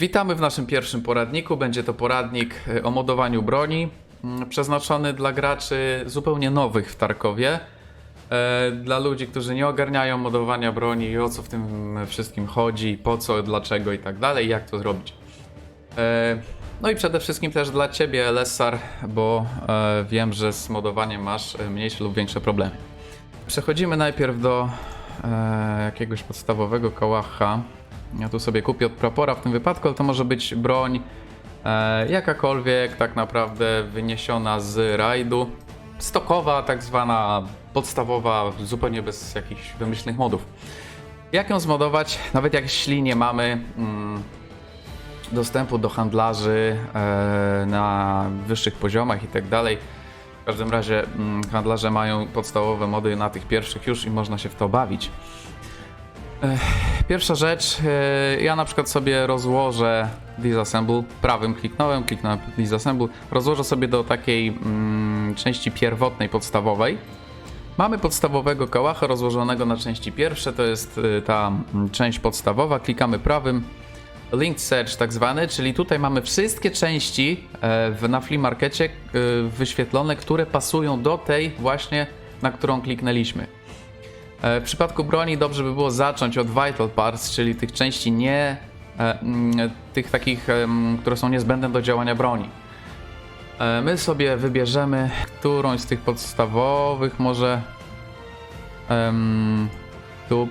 Witamy w naszym pierwszym poradniku. Będzie to poradnik e, o modowaniu broni, mm, przeznaczony dla graczy zupełnie nowych w Tarkowie. E, Dla ludzi, którzy nie ogarniają modowania broni i o co w tym wszystkim chodzi, po co, dlaczego i tak dalej, jak to zrobić. E, No i przede wszystkim też dla Ciebie, Lessar, bo e, wiem, że z modowaniem masz mniejsze lub większe problemy. Przechodzimy najpierw do jakiegoś podstawowego kałacha. Ja tu sobie kupię od prapora w tym wypadku, ale to może być broń e, jakakolwiek, tak naprawdę wyniesiona z rajdu. Stokowa, tak zwana, podstawowa, zupełnie bez jakichś wymyślnych modów. Jak ją zmodować? Nawet jeśli nie mamy mm, dostępu do handlarzy e, na wyższych poziomach i tak dalej. W każdym razie mm, handlarze mają podstawowe mody na tych pierwszych już i można się w to bawić. Ech, Pierwsza rzecz, e, ja na przykład sobie rozłożę disassemble, prawym kliknąłem, kliknąłem disassemble, rozłożę sobie do takiej mm, części pierwotnej, podstawowej. Mamy podstawowego kałacha rozłożonego na części pierwsze, to jest y, ta mm, część podstawowa, klikamy prawym, Linked Search tak zwany, czyli tutaj mamy wszystkie części e, w, na flea markecie e, wyświetlone, które pasują do tej właśnie, na którą kliknęliśmy. E, W przypadku broni dobrze by było zacząć od Vital Parts, czyli tych części nie, e, mm, tych takich, em, które są niezbędne do działania broni. E, My sobie wybierzemy którąś z tych podstawowych, może um, tub.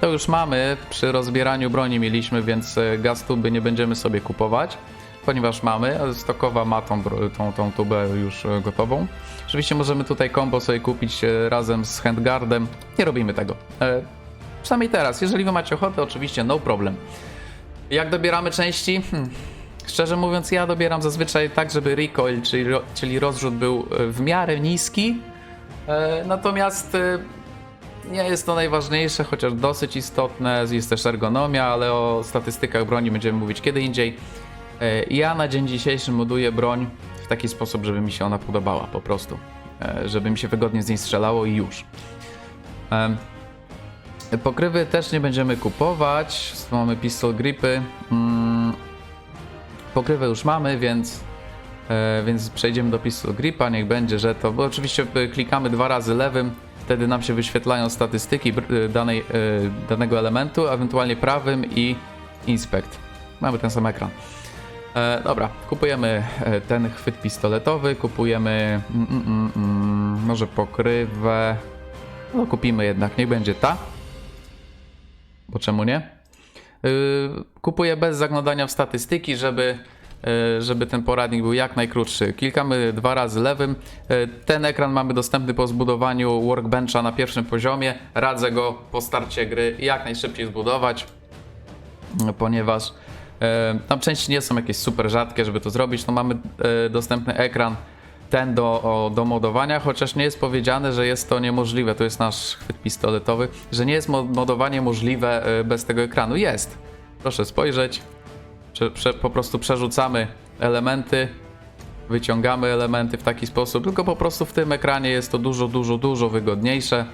To już mamy, przy rozbieraniu broni mieliśmy, więc e, gaz tuby nie będziemy sobie kupować, ponieważ mamy, stokowa ma tą, tą, tą tubę już e, gotową. Oczywiście możemy tutaj combo sobie kupić e, razem z handguardem, nie robimy tego. E, Przynajmniej teraz, jeżeli wy macie ochotę, oczywiście no problem. Jak dobieramy części? Hmm. Szczerze mówiąc, ja dobieram zazwyczaj tak, żeby recoil, czyli, czyli rozrzut był w miarę niski. Natomiast nie jest to najważniejsze, chociaż dosyć istotne. Jest też ergonomia, ale o statystykach broni będziemy mówić kiedy indziej. E, Ja na dzień dzisiejszy moduję broń w taki sposób, żeby mi się ona podobała po prostu. E, Żeby mi się wygodnie z niej strzelało i już. Em, Pokrywy też nie będziemy kupować. Mamy pistol gripy. Mm, Pokrywę już mamy, więc, e, więc przejdziemy do pistol gripa. Niech będzie, że to. Bo oczywiście e, klikamy dwa razy lewym, wtedy nam się wyświetlają statystyki e, danej, e, danego elementu, ewentualnie prawym i inspect. Mamy ten sam ekran. E, dobra, kupujemy e, ten chwyt pistoletowy, kupujemy mm, mm, mm, mm, może pokrywę. No kupimy jednak, niech będzie ta. Bo czemu nie? Yy, Kupuję bez zaglądania w statystyki, żeby, yy, żeby ten poradnik był jak najkrótszy. Klikamy dwa razy lewym. Ten ekran mamy dostępny po zbudowaniu workbencha na pierwszym poziomie. Radzę go po starcie gry jak najszybciej zbudować, ponieważ tam części nie są jakieś super rzadkie, żeby to zrobić. No mamy yy, dostępny ekran ten do, do modowania, chociaż nie jest powiedziane, że jest to niemożliwe. To jest nasz chwyt pistoletowy, że nie jest mo- modowanie możliwe y, bez tego ekranu. Jest. Proszę spojrzeć. Prze, prze, po prostu przerzucamy elementy, wyciągamy elementy w taki sposób, tylko po prostu w tym ekranie jest to dużo, dużo, dużo wygodniejsze.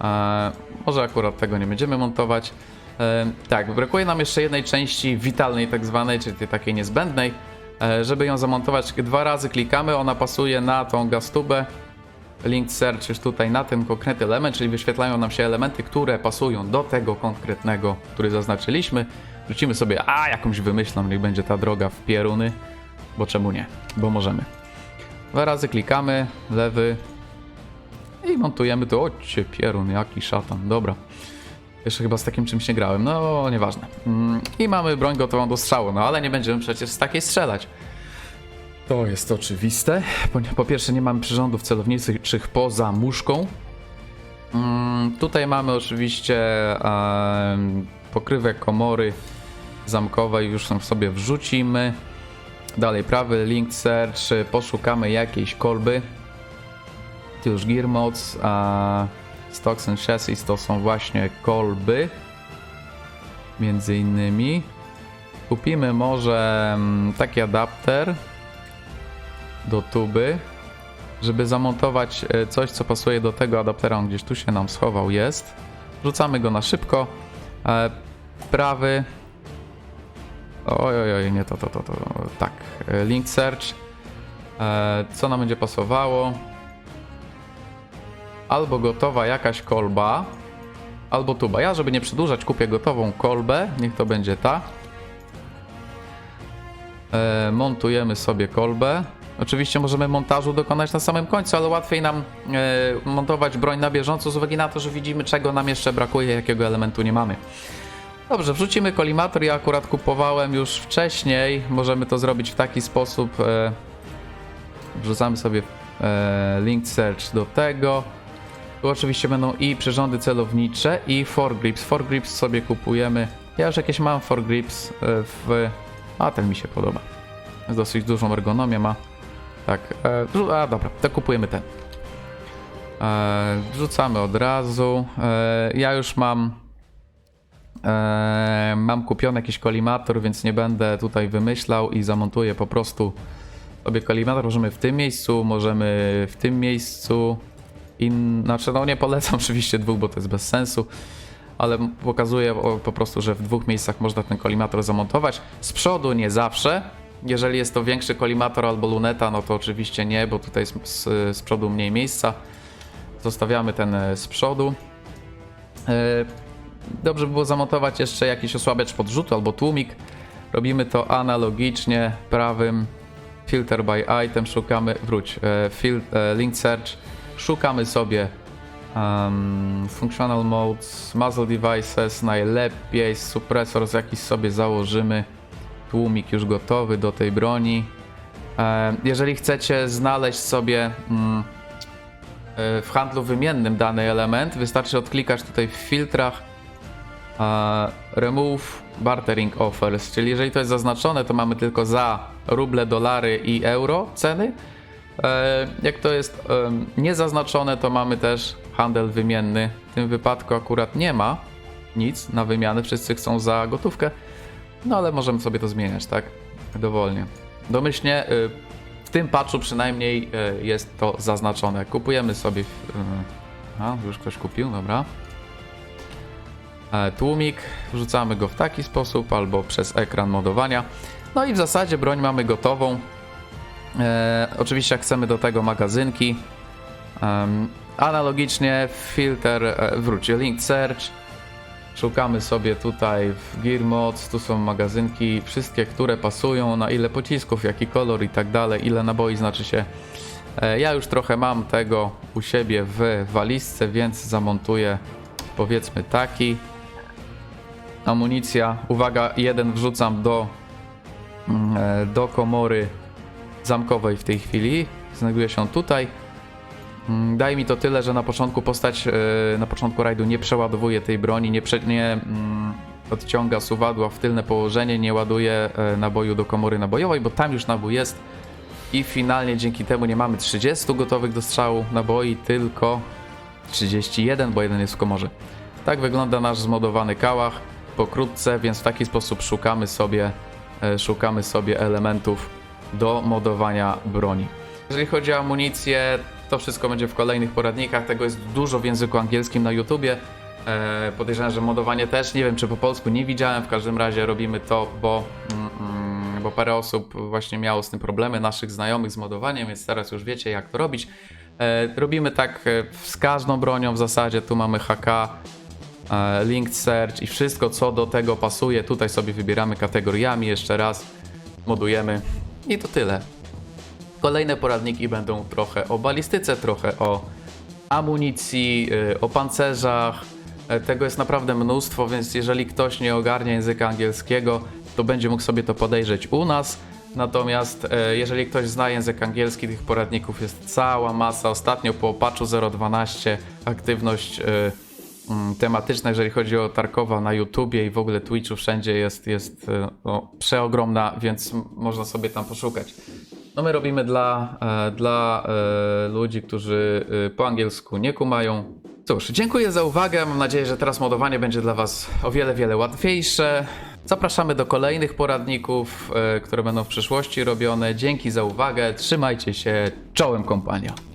E, może akurat tego nie będziemy montować. E, tak, brakuje nam jeszcze jednej części witalnej, tak zwanej, czyli tej takiej niezbędnej. E, żeby ją zamontować, dwa razy klikamy, ona pasuje na tą gastubę. Link search już tutaj na ten konkretny element, czyli wyświetlają nam się elementy, które pasują do tego konkretnego, który zaznaczyliśmy. Wrócimy sobie, a jakąś wymyślą, niech będzie ta droga w pieruny, bo czemu nie, bo możemy. Dwa razy klikamy, lewy i montujemy to. Ocie pierun, jaki szatan, dobra. Jeszcze chyba z takim czymś nie grałem, no nieważne. Mm, I mamy broń gotową do strzału, no ale nie będziemy przecież z takiej strzelać. To jest oczywiste. Po, po pierwsze nie mamy przyrządów celowniczych poza muszką. Mm, tutaj mamy oczywiście pokrywę komory zamkowej, już ją sobie wrzucimy. Dalej prawy link search, poszukamy jakiejś kolby. Tu już gear mods, a stocks and chassis to są właśnie kolby. Między innymi. Kupimy może mm, taki adapter do tuby, żeby zamontować e, coś, co pasuje do tego adaptera. On gdzieś tu się nam schował, jest. Wrzucamy go na szybko. E, Prawy Oj, oj, oj, nie to, to, to, to. Tak, e, link search. Co nam będzie pasowało? Albo gotowa jakaś kolba, albo tuba. Ja, żeby nie przedłużać, kupię gotową kolbę. Niech to będzie ta. E, montujemy sobie kolbę. Oczywiście możemy montażu dokonać na samym końcu, ale łatwiej nam e, montować broń na bieżąco z uwagi na to, że widzimy czego nam jeszcze brakuje, jakiego elementu nie mamy. Dobrze, wrzucimy kolimator. Ja akurat kupowałem już wcześniej. Możemy to zrobić w taki sposób. E, wrzucamy sobie e, link search do tego. Tu oczywiście będą i przyrządy celownicze i foregrips. Foregrips sobie kupujemy. Ja już jakieś mam foregrips e, w... A, ten mi się podoba. Jest dosyć dużą ergonomię ma. Tak, e, a dobra, to kupujemy ten. E, wrzucamy od razu. Ja już mam mam kupiony jakiś kolimator, więc nie będę tutaj wymyślał i zamontuję po prostu sobie kolimator. Możemy w tym miejscu, możemy w tym miejscu. In, znaczy, no nie polecam oczywiście dwóch, bo to jest bez sensu, ale pokazuję po prostu, że w dwóch miejscach można ten kolimator zamontować. Z przodu nie zawsze. Jeżeli jest to większy kolimator albo luneta, no to oczywiście nie, bo tutaj z, z, przodu mniej miejsca. Zostawiamy ten e, z przodu. E, Dobrze by było zamontować jeszcze jakiś osłabiacz podrzutu albo tłumik. Robimy to analogicznie prawym filter by item szukamy, wróć, e, link search, szukamy sobie um, functional modes, muzzle devices, najlepiej suppressor jakiś sobie założymy, tłumik już gotowy do tej broni. Jeżeli chcecie znaleźć sobie mm, e, w handlu wymiennym dany element, wystarczy odklikać tutaj w filtrach e, remove bartering offers, czyli jeżeli to jest zaznaczone, to mamy tylko za ruble, dolary i euro ceny. E, jak to jest niezaznaczone, to mamy też handel wymienny. W tym wypadku akurat nie ma nic na wymianę, wszyscy chcą za gotówkę, no ale możemy sobie to zmieniać, tak? Dowolnie. Domyślnie y, w tym patchu przynajmniej y, jest to zaznaczone. Kupujemy sobie. y, A, już ktoś kupił, dobra. E, Tłumik, wrzucamy go w taki sposób albo przez ekran modowania. No i w zasadzie broń mamy gotową. E, oczywiście chcemy do tego magazynki. Em, analogicznie filter, e, wróć, link search. Szukamy sobie tutaj w Gear Mods, tu są magazynki, wszystkie, które pasują, na ile pocisków, jaki kolor i tak dalej, ile naboi znaczy się. E, Ja już trochę mam tego u siebie w walizce, więc zamontuję powiedzmy taki. Amunicja, uwaga, jeden wrzucam do, mm, e, do komory zamkowej w tej chwili. Znajduje się on tutaj. Mm, Daje mi to tyle, że na początku postać, e, na początku rajdu nie przeładowuje tej broni, nie, prze, nie mm, odciąga suwadła w tylne położenie, nie ładuje e, naboju do komory nabojowej, bo tam już nabój jest. I finalnie dzięki temu nie mamy 30 gotowych do strzału naboi, tylko 31, bo jeden jest w komorze. Tak wygląda nasz zmodowany kałach pokrótce, więc w taki sposób szukamy sobie, e, szukamy sobie elementów do modowania broni. Jeżeli chodzi o amunicję, to wszystko będzie w kolejnych poradnikach. Tego jest dużo w języku angielskim na YouTubie. E, podejrzewam, że modowanie też. Nie wiem, czy po polsku nie widziałem. W każdym razie robimy to, bo, mm, mm, bo parę osób właśnie miało z tym problemy, naszych znajomych z modowaniem, więc teraz już wiecie, jak to robić. E, robimy tak e, z każdą bronią w zasadzie. Tu mamy HK, e, linked search i wszystko, co do tego pasuje. Tutaj sobie wybieramy kategoriami jeszcze raz, modujemy i to tyle. Kolejne poradniki będą trochę o balistyce, trochę o amunicji, y, o pancerzach. E, Tego jest naprawdę mnóstwo, więc jeżeli ktoś nie ogarnia języka angielskiego, to będzie mógł sobie to podejrzeć u nas. Natomiast e, jeżeli ktoś zna język angielski, tych poradników jest cała masa. Ostatnio po patchu 0.12 aktywność mm, tematyczna, jeżeli chodzi o Tarkowa na YouTubie i w ogóle Twitchu, wszędzie jest, jest e, no, przeogromna, więc można sobie tam poszukać. No my robimy dla, e, dla e, ludzi, którzy po angielsku nie kumają. Cóż, dziękuję za uwagę. Mam nadzieję, że teraz modowanie będzie dla Was o wiele, wiele łatwiejsze. Zapraszamy do kolejnych poradników, które będą w przyszłości robione. Dzięki za uwagę. Trzymajcie się. Czołem kompania.